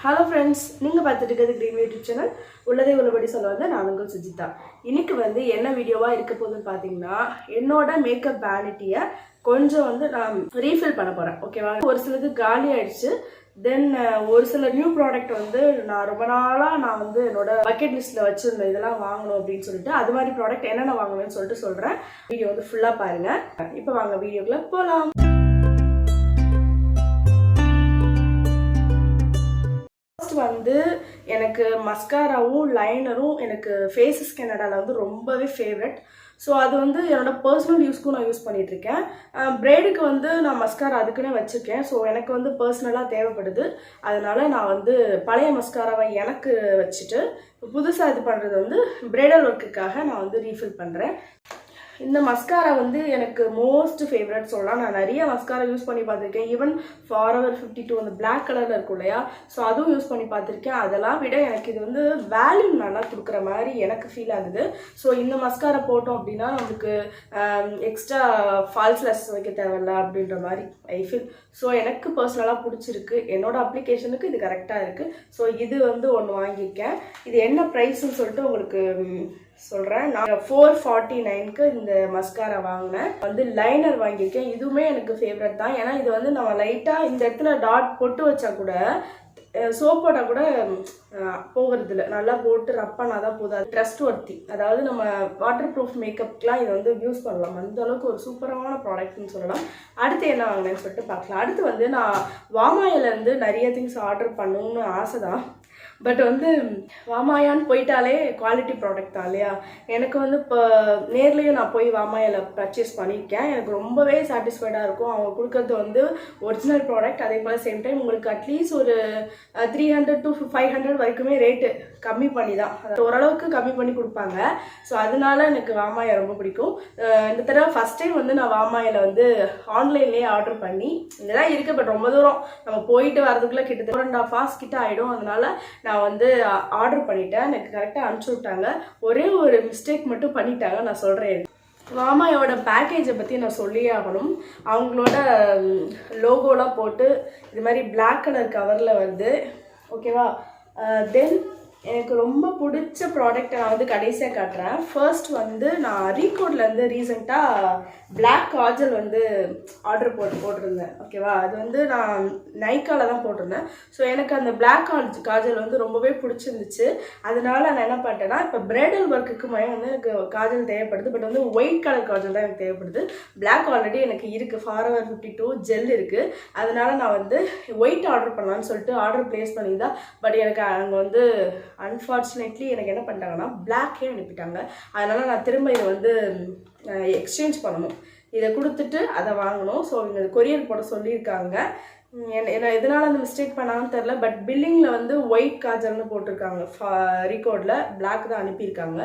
Hello friends நீங்கள் பார்த்துட்டு இருக்கிறது க்ரீன் யூடியூப் சேனல் உள்ளதை உள்ளபடி சொல்ல வந்து நான் உங்கள் சுஜிதா. இன்னைக்கு வந்து என்ன வீடியோவாக இருக்க போகுதுன்னு பார்த்தீங்கன்னா என்னோட மேக்கப் வேனிட்டியை கொஞ்சம் வந்து நான் ரீஃபில் பண்ண போகிறேன் ஓகேவா ஒரு சிலது காலி ஆயிடுச்சு. தென் ஒரு சில நியூ ப்ராடக்ட் வந்து நான் ரொம்ப நாளாக நான் வந்து என்னோட பக்கெட் லிஸ்ட்டில் வச்சுருந்தேன் இதெல்லாம் வாங்கணும் அப்படின்னு சொல்லிட்டு அது மாதிரி ப்ராடக்ட் என்னென்ன வாங்கணும்னு சொல்லிட்டு சொல்கிறேன் வீடியோ வந்து ஃபுல்லாக பாருங்கள் இப்போ வாங்க வீடியோக்குள்ளே போகலாம் வந்து எனக்கு மஸ்காராவும் லைனரும் எனக்கு ஃபேஸஸ் கனடாவில் வந்து ரொம்பவே ஃபேவரட் ஸோ அது வந்து என்னோட பர்சனல் யூஸ்க்கும் நான் யூஸ் பண்ணிகிட்ருக்கேன் இருக்கேன் பிரைடுக்கு வந்து நான் மஸ்காரா அதுக்குன்னே வச்சுருக்கேன். ஸோ எனக்கு வந்து பர்சனலாக தேவைப்படுது. அதனால் நான் வந்து பழைய மஸ்காராவை எனக்கு வச்சுட்டு புதுசாக இது பண்ணுறது வந்து பிரைடல் ஒர்க்குக்காக நான் வந்து ரீஃபில் பண்ணுறேன் இந்த மஸ்காரா வந்து எனக்கு மோஸ்ட் ஃபேவரட் சொல்லலாம். நான் நிறைய மஸ்காரா யூஸ் பண்ணி பார்த்துருக்கேன். Even for our fifty two அந்த பிளாக் கலரில் இருக்கும் இல்லையா? ஸோ அதுவும் யூஸ் பண்ணி பார்த்துருக்கேன். அதெல்லாம் விட எனக்கு இது வந்து வேல்யூ நல்லா கொடுக்குற மாதிரி எனக்கு ஃபீல் ஆகுது. ஸோ இந்த மஸ்காரா போட்டோம் அப்படின்னா நம்மளுக்கு எக்ஸ்ட்ரா ஃபால்ஸ்லெஸ் வைக்க தேவையில்ல அப்படின்ற மாதிரி ஐ ஃபீல் ஸோ எனக்கு பர்சனலாக பிடிச்சிருக்கு. என்னோட அப்ளிகேஷனுக்கு இது கரெக்டாக இருக்குது ஸோ இது வந்து ஒன்று வாங்கியிருக்கேன். இது என்ன ப்ரைஸ்ன்னு சொல்லிட்டு உங்களுக்கு சொல்கிறேன் நான் ஃபோர் ஃபார்ட்டி நைனுக்கு இந்த மஸ்காரா வாங்கினேன். வந்து லைனர் வாங்கியிருக்கேன். இதுவுமே எனக்கு ஃபேவரட் தான். ஏன்னா இது வந்து நம்ம லைட்டாக இந்த இடத்துல டாட் பொட்டு வச்சா கூட சோப்போட கூட போகிறது இல்லை நல்லா போட்டு ரப் பண்ணால் தான் போதும். அது ட்ரஸ்ட் ஒர்த்தி அதாவது நம்ம வாட்டர் ப்ரூஃப் மேக்கப்க்கெலாம் இதை வந்து யூஸ் பண்ணலாம். அந்த அளவுக்கு ஒரு சூப்பரான ப்ராடக்ட்னு சொல்லலாம். அடுத்து என்ன வாங்கினேன்னு சொல்லிட்டு பார்க்கலாம். அடுத்து வந்து நான் வாமாயிலேருந்து நிறைய திங்ஸ் ஆர்டர் பண்ணணும்னு ஆசை தான் பட் வந்து வாமாயான்னு போயிட்டாலே குவாலிட்டி ப்ராடக்ட் தான் இல்லையா? எனக்கு வந்து இப்போ நேர்லேயும் நான் போய் வாமாயில் பர்ச்சேஸ் பண்ணியிருக்கேன். எனக்கு ரொம்பவே சாட்டிஸ்ஃபைடாக இருக்கும். அவங்க கொடுக்கறது வந்து ஒரிஜினல் ப்ராடக்ட் அதே போல் சேம் டைம் உங்களுக்கு அட்லீஸ்ட் ஒரு three hundred to five hundred வரைக்குமே ரேட்டு கம்மி பண்ணி தான் ஓரளவுக்கு கம்மி பண்ணி கொடுப்பாங்க. ஸோ அதனால எனக்கு வாமாயா ரொம்ப பிடிக்கும். இந்த தடவை ஃபஸ்ட் டைம் வந்து நான் வாமாயில் வந்து ஆன்லைன்லேயே ஆர்டர் பண்ணி இதெல்லாம் இருக்குது பட் ரொம்ப தூரம். நம்ம போயிட்டு வரதுக்குள்ளே கிட்டத்தட்ட ஃபோர் அண்ட் ஆஃப் ஹார்ஸ் கிட்ட ஆகிடும் அதனால நான் வந்து ஆர்டர் பண்ணிட்டேன். எனக்கு கரெக்டாக அனுப்பிச்சி விட்டாங்க. ஒரே ஒரு மிஸ்டேக் மட்டும் பண்ணிட்டாங்க நான் சொல்கிறேன் மாமாயோட பேக்கேஜை பற்றி நான் சொல்லியே ஆகணும். அவங்களோட லோகோலாம் போட்டு இது மாதிரி பிளாக் கலர் கவரில் வருது. ஓகேவா தென் எனக்கு ரொம்ப பிடிச்ச ப்ராடக்ட்டை நான் வந்து கடைசியாக காட்டுறேன். ஃபர்ஸ்ட் வந்து நான் ரீகோட்லேருந்து ரீசெண்டாக பிளாக் காஜல் வந்து ஆர்டர் போட்டு போட்டிருந்தேன். ஓகேவா அது வந்து நான் நைக்காவில் தான் போட்டிருந்தேன். ஸோ எனக்கு அந்த பிளாக் காஜ் காஜல் வந்து ரொம்பவே பிடிச்சிருந்துச்சு. அதனால நான் என்ன பண்ணிட்டேன்னா இப்போ பிரைடல் மையம் வந்து எனக்கு காஜல் தேவைப்படுது. பட் வந்து ஒயிட் கலர் காஜல் தான் எனக்கு தேவைப்படுது. பிளாக் ஆல்ரெடி எனக்கு இருக்குது ஃபாரவர் ஃபிஃப்டி டூ ஜெல் இருக்குது அதனால நான் வந்து ஒயிட் ஆர்டர் பண்ணலான்னு சொல்லிட்டு ஆர்டர் ப்ளேஸ் பண்ணியிருந்தா பட் எனக்கு அங்கே வந்து அன்ஃபார்ச்சுனேட்லி எனக்கு என்ன பண்ணிட்டாங்கன்னா பிளாக்கே அனுப்பிட்டாங்க. அதனால் நான் திரும்ப இதை வந்து எக்ஸ்சேஞ்ச் பண்ணணும். இதை கொடுத்துட்டு அதை வாங்கணும். ஸோ இவங்க கொரியர் போட சொல்லியிருக்காங்க. என்ன எதனால அந்த மிஸ்டேக் பண்ணாங்கன்னு தெரில பட் பில்லிங்கில் வந்து ஒயிட் காஜல்னு போட்டிருக்காங்க. ரீகோடில் பிளாக் தான் அனுப்பியிருக்காங்க.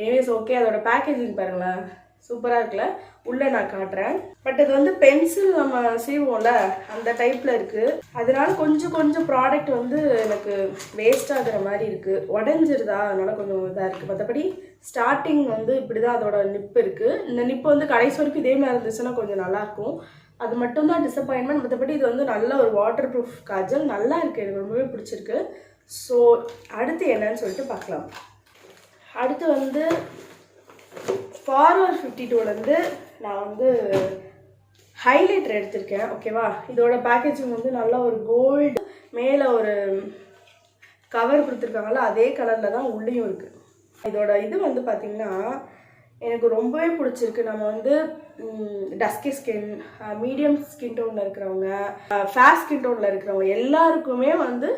எனிவேஸ் ஓகே அதோட பேக்கேஜிங் பாருங்களேன். சூப்பராக இருக்குல்ல? உள்ளே நான் காட்டுறேன். பட் இது வந்து பென்சில் நம்ம சீவோம்ல அந்த டைப்பில் இருக்குது அதனால கொஞ்சம் கொஞ்சம் ப்ராடக்ட் வந்து எனக்கு வேஸ்ட் ஆகுற மாதிரி இருக்குது உடஞ்சிருதா? அதனால கொஞ்சம் இதாக இருக்குது மற்றபடி ஸ்டார்டிங் வந்து இப்படி தான் அதோட நிப்பு இருக்குது இந்த நிப்பு வந்து கடைசி வரைக்கும் இதே மாதிரி இருந்துச்சுன்னா கொஞ்சம் நல்லாயிருக்கும் அது மட்டும்தான் டிசப்பாயின்மெண்ட் மற்றபடி இது வந்து நல்ல ஒரு வாட்டர் ப்ரூஃப் காஜல். நல்லா இருக்குது எனக்கு ரொம்பவே பிடிச்சிருக்கு. ஸோ அடுத்து என்னன்னு சொல்லிட்டு பார்க்கலாம். அடுத்து வந்து ஃபார்வர் ஃபிஃப்டி டூலேருந்து நான் வந்து ஹைலைட்டர் எடுத்திருக்கேன் ஓகேவா இதோட பேக்கேஜிங் வந்து நல்லா ஒரு கோல்டு மேலே ஒரு கவர் கொடுத்துருக்காங்கல்ல அதே கலரில் தான் உள்ளேயும் இருக்குது இதோட இது வந்து பார்த்திங்கன்னா எனக்கு ரொம்பவே பிடிச்சிருக்கு. நம்ம வந்து டஸ்கி ஸ்கின் மீடியம் ஸ்கின் டோனில் இருக்கிறவங்க ஃபேஸ் ஸ்கின் டோனில் இருக்கிறவங்க எல்லாருக்குமே வந்து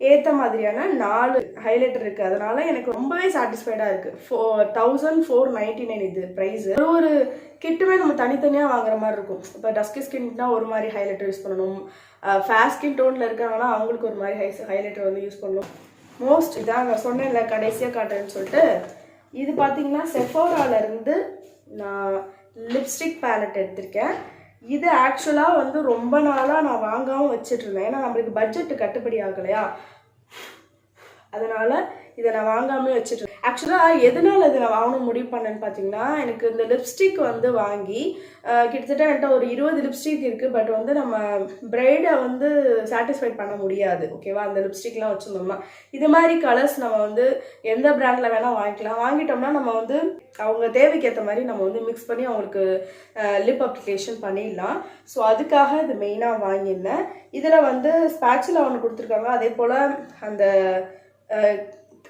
ஏற்ற மாதிரியான நாலு ஹைலைட்டர் இருக்குது அதனால எனக்கு ரொம்பவே சாட்டிஸ்ஃபைடாக இருக்குது four thousand four ninety nine இது ப்ரைஸ் ஒரு ஒரு கிட்டுமே நம்ம தனித்தனியாக வாங்குற மாதிரி இருக்கும். இப்போ டஸ்கி ஸ்கின்னா ஒரு மாதிரி ஹைலைட்டர் யூஸ் பண்ணணும். ஃபேஸ் ஸ்கின் டோனில் இருக்கிறவங்களாம் அவங்களுக்கு ஒரு மாதிரி ஹை ஹைலைட்டர் வந்து யூஸ் பண்ணணும். மோஸ்ட் இதான் நான் சொன்னேன்ல கடைசியாக காட்டுறேன்னு சொல்லிட்டு. இது பார்த்தீங்கன்னா Sephora-ல நான் லிப்ஸ்டிக் பேலட் எடுத்திருக்கேன். இது ஆக்சுவலாக வந்து ரொம்ப நாளாக நான் வாங்காமல் வச்சிட்ருந்தேன் ஏன்னா நம்மளுக்கு பட்ஜெட்டு கட்டுப்படி ஆகலையா? அதனால் இதை நான் வாங்காமல் வச்சுட்டு ஆக்சுவலாக எதனால் இதை நான் வாங்கணும் முடிவு பண்ணேன்னு பார்த்தீங்கன்னா எனக்கு இந்த லிப்ஸ்டிக் வந்து வாங்கி கிட்டத்தட்ட என்கிட்ட ஒரு இருபது லிப்ஸ்டிக் இருக்குது பட் வந்து நம்ம பிரைடை வந்து சாட்டிஸ்ஃபை பண்ண முடியாது ஓகேவா அந்த லிப்ஸ்டிக்லாம் வச்சுருந்தோம்னா. இது மாதிரி கலர்ஸ் நம்ம வந்து எந்த ப்ராண்டில் வேணால் வாங்கிக்கலாம். வாங்கிட்டோம்னா நம்ம வந்து அவங்க தேவைக்கு ஏற்ற மாதிரி நம்ம வந்து மிக்ஸ் பண்ணி அவங்களுக்கு லிப் அப்ளிகேஷன் பண்ணிடலாம். ஸோ அதுக்காக இது மெயினாக வாங்கியிருந்தேன். இதில் வந்து ஸ்பேட்சில் ஒன்று கொடுத்துருக்காங்க. அதே போல் அந்த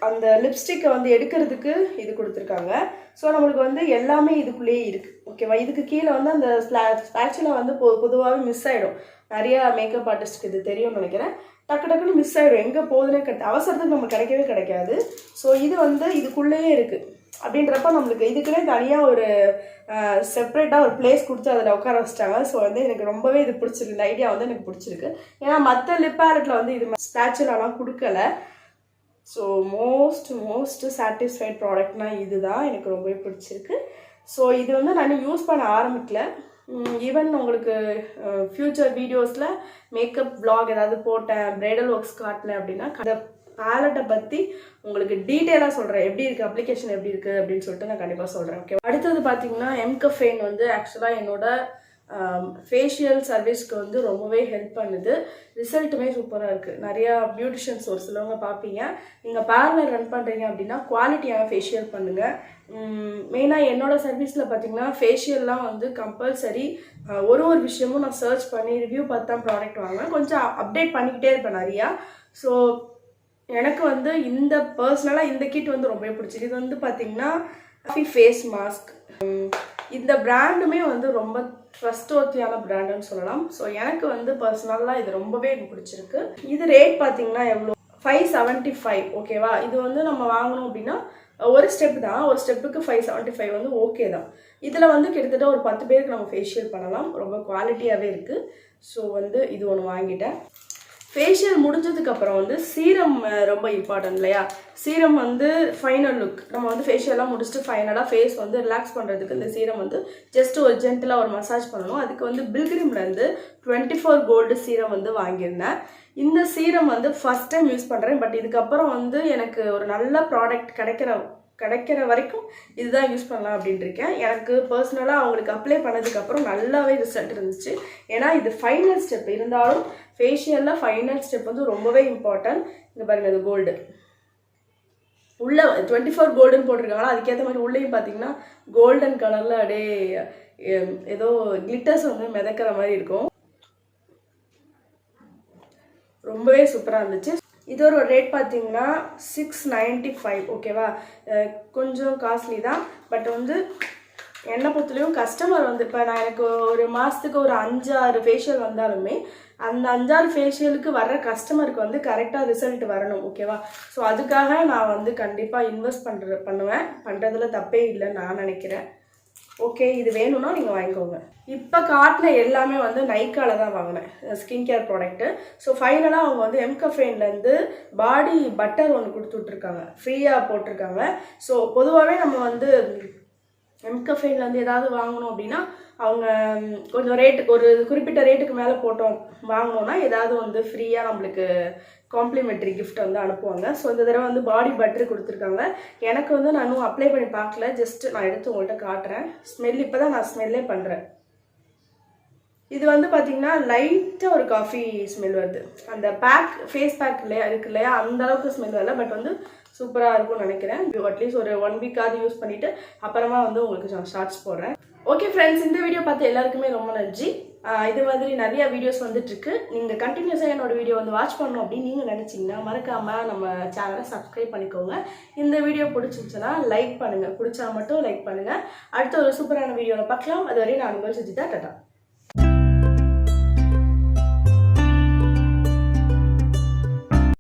அந்த லிப்ஸ்டிக்கை வந்து எடுக்கிறதுக்கு இது கொடுத்துருக்காங்க. ஸோ நம்மளுக்கு வந்து எல்லாமே இதுக்குள்ளேயே இருக்குது ஓகேவா இதுக்கு கீழே வந்து அந்த ஸ்பேட்சில் வந்து பொ பொதுவாகவே மிஸ் ஆகிடும் நிறையா மேக்கப் ஆர்டிஸ்ட்க்கு இது தெரியும்னு நினைக்கிறேன். டக்கு டக்குன்னு மிஸ் ஆகிடும் எங்கே போகுதுன்னே கிடை அவசரத்துக்கு நம்ம கிடைக்கவே கிடைக்காது. ஸோ இது வந்து இதுக்குள்ளேயே இருக்குது அப்படின்றப்ப நம்மளுக்கு இதுக்குன்னே தனியாக ஒரு செப்பரேட்டாக ஒரு பிளேஸ் கொடுத்து அதில் உட்கார வச்சிட்டாங்க. ஸோ வந்து எனக்கு ரொம்பவே இது பிடிச்சிருக்கு. இந்த ஐடியா வந்து எனக்கு பிடிச்சிருக்கு. ஏன்னா மற்ற லிப் பேலட்டில் வந்து இது ஸ்பேச்சுலாலாம் கொடுக்கல. ஸோ மோஸ்ட் மோஸ்ட் சாட்டிஸ்ஃபைட் ப்ராடக்ட்னா இதுதான். எனக்கு ரொம்பவே பிடிச்சிருக்கு. ஸோ இது வந்து நான் யூஸ் பண்ண ஆரம்பிக்கல. ஈவன் உங்களுக்கு ஃப்யூச்சர் வீடியோஸில் மேக்கப் ப்ளாக் ஏதாவது போட்டேன் பிரைடல் ஒர்க்ஸ் காட்டினேன் அப்படின்னா அந்த பேலட்டை பற்றி உங்களுக்கு டீட்டெயிலாக சொல்கிறேன் எப்படி இருக்குது அப்ளிகேஷன் எப்படி இருக்குது அப்படின்னு சொல்லிட்டு நான் கண்டிப்பாக சொல்கிறேன் ஓகே அடுத்தது பார்த்தீங்கன்னா எம்கஃபெயின் வந்து ஆக்சுவலாக என்னோட ஃபேஷியல் சர்வீஸ்க்கு வந்து ரொம்பவே ஹெல்ப் பண்ணுது. ரிசல்ட்டுமே சூப்பராக இருக்குது நிறையா பியூட்டிஷியன்ஸ் ஒரு சிலவங்க பார்ப்பீங்க நீங்கள் பார்லர் ரன் பண்ணுறீங்க அப்படின்னா குவாலிட்டியாக ஃபேஷியல் பண்ணுங்கள் மெயினாக என்னோடய சர்வீஸில் பார்த்தீங்கன்னா ஃபேஷியல்லாம் வந்து கம்பல்சரி ஒரு ஒரு விஷயமும் நான் சர்ச் பண்ணி ரிவ்யூ பார்த்து தான் ப்ராடக்ட் வாங்குவேன். கொஞ்சம் அப்டேட் பண்ணிக்கிட்டே இருப்பேன் நிறையா. ஸோ எனக்கு வந்து இந்த பர்சனலாக இந்த கிட் வந்து ரொம்பவே பிடிச்சிருக்கு. இது வந்து பார்த்தீங்கன்னா ஃபேஸ் மாஸ்க் இந்த பிராண்டுமே வந்து ரொம்ப ட்ரஸ்ட்வர்த்தியான பிராண்டுன்னு சொல்லலாம். ஸோ எனக்கு வந்து பர்சனலாக இது ரொம்பவே பிடிச்சிருக்கு. இது ரேட் பார்த்தீங்கன்னா எவ்வளோ? ஃபைவ் செவன்ட்டி ஃபைவ் ஓகேவா இது வந்து நம்ம வாங்கணும் அப்படின்னா ஒரு ஸ்டெப் தான். ஒரு ஸ்டெப்புக்கு ஃபைவ் செவன்ட்டி ஃபைவ் வந்து ஓகே தான். இதில் வந்து கிட்டத்தட்ட ஒரு பத்து பேருக்கு நம்ம ஃபேஷியல் பண்ணலாம். ரொம்ப குவாலிட்டியாகவே இருக்குது ஸோ வந்து இது ஒன்று வாங்கிட்டேன். ஃபேஷியல் முடிஞ்சதுக்கு அப்புறம் வந்து சீரம் ரொம்ப இம்பார்ட்டன்ட் இல்லையா? சீரம் வந்து ஃபைனல் லுக் நம்ம வந்து ஃபேஷியல்லாம் முடிச்சுட்டு ஃபைனலாக ஃபேஸ் வந்து ரிலாக்ஸ் பண்ணுறதுக்கு இந்த சீரம் வந்து ஜஸ்ட் ஒரு ஜென்டலாக ஒரு மசாஜ் பண்ணணும். அதுக்கு வந்து பில்கிரிம்லேருந்து டுவெண்ட்டி ஃபோர் கோல்டு சீரம் வந்து வாங்கியிருந்தேன். இந்த சீரம் வந்து ஃபஸ்ட் டைம் யூஸ் பண்ணுறேன் பட் இதுக்கப்புறம் வந்து எனக்கு ஒரு நல்ல ப்ராடக்ட் கிடைக்கிற கிடைக்கிற வரைக்கும் இதுதான் யூஸ் பண்ணலாம் அப்படின்ட்டு இருக்கேன் எனக்கு பர்சனலாக அவங்களுக்கு அப்ளை பண்ணதுக்கப்புறம் நல்லாவே ரிசல்ட் இருந்துச்சு. ஏன்னா இது ஃபைனல் ஸ்டெப் இருந்தாலும் ஃபேஷியலில் ஃபைனல் ஸ்டெப் வந்து ரொம்பவே இம்பார்ட்டன்ட் இங்கே பாருங்கள் இது கோல்டு உள்ள டுவெண்ட்டி ஃபோர் கோல்டுன்னு போட்டிருக்காங்களா? அதுக்கேற்ற மாதிரி உள்ளேயும் பார்த்தீங்கன்னா கோல்டன் கலரில் அப்படியே ஏதோ கிளிட்டர்ஸ் வந்து மிதக்கிற மாதிரி இருக்கும். ரொம்பவே சூப்பராக இருந்துச்சு. இதோட ரேட் பார்த்தீங்கன்னா சிக்ஸ் நைன்ட்டி ஃபைவ் ஓகேவா கொஞ்சம் காஸ்ட்லி தான். பட் வந்து என்னை பொறுத்தலையும் கஸ்டமர் வந்து இப்போ நான் எனக்கு ஒரு மாதத்துக்கு ஒரு அஞ்சாறு ஃபேஷியல் வந்தாலுமே அந்த அஞ்சாறு ஃபேஷியலுக்கு வர்ற கஸ்டமருக்கு வந்து கரெக்டாக ரிசல்ட் வரணும் ஓகேவா ஸோ அதுக்காக நான் வந்து கண்டிப்பாக இன்வெஸ்ட் பண்ணுற பண்ணுவேன். பண்ணுறதுல தப்பே இல்லைன்னு நான் நினைக்கிறேன். ஓகே இது வேணும்னா நீங்கள் வாங்கிக்கோங்க. இப்போ காட்டின எல்லாமே வந்து நைக்கால தான் வாங்கினேன். ஸ்கின் கேர் ப்ராடக்ட்டு ஸோ ஃபைனலாக அவங்க வந்து எம்கஃபேன்லேருந்து பாடி பட்டர் ஒன்று கொடுத்து விட்ருக்காங்க ஃப்ரீயாக போட்டிருக்காங்க. ஸோ பொதுவாகவே நம்ம வந்து எம்கஃபைனில் வந்து ஏதாவது வாங்கணும் அப்படின்னா அவங்க கொஞ்சம் ரேட்டுக்கு ஒரு குறிப்பிட்ட ரேட்டுக்கு மேலே போட்டோம் வாங்கினோன்னா ஏதாவது வந்து ஃப்ரீயாக நம்மளுக்கு காம்ப்ளிமெண்ட்ரி கிஃப்ட் வந்து அனுப்புவாங்க. ஸோ இந்த தடவை வந்து பாடி பட்டர் கொடுத்துருக்காங்க. எனக்கு வந்து நான் இன்னும் அப்ளை பண்ணி பார்க்கல. ஜஸ்ட் நான் எடுத்து உங்கள்கிட்ட காட்டுறேன். ஸ்மெல் இப்போ தான் நான் ஸ்மெல்லே பண்ணுறேன் இது வந்து பார்த்தீங்கன்னா லைட்டாக ஒரு காஃபி ஸ்மெல் வருது. அந்த பேக் ஃபேஸ் பேக் இல்லையா இருக்கு இல்லையா அந்த அளவுக்கு ஸ்மெல் வரல. பட் வந்து சூப்பராக இருக்கும்னு நினைக்கிறேன். அட்லீஸ்ட் ஒரு ஒன் வீக்காவது யூஸ் பண்ணிவிட்டு அப்புறமா வந்து உங்களுக்கு ஷார்ட்ஸ் போடுறேன். ஓகே ஃப்ரெண்ட்ஸ் இந்த வீடியோ பார்த்து எல்லாருக்குமே ரொம்ப நன்றி. இது மாதிரி நிறைய வீடியோஸ் வந்துட்டுருக்கு நீங்கள் கண்டினியூஸாக என்னோட வீடியோ வந்து வாட்ச் பண்ணணும் அப்படின்னு நீங்கள் நினச்சிங்கன்னா மறக்காமல் நம்ம சேனலை சப்ஸ்கிரைப் பண்ணிக்கோங்க. இந்த வீடியோ பிடிச்சிருச்சுன்னா லைக் பண்ணுங்கள் பிடிச்சா மட்டும் லைக் பண்ணுங்கள் அடுத்த ஒரு சூப்பரான வீடியோவில் பார்க்கலாம். அது வரையும் நான் உங்கள் சுஜிதா டாட்டா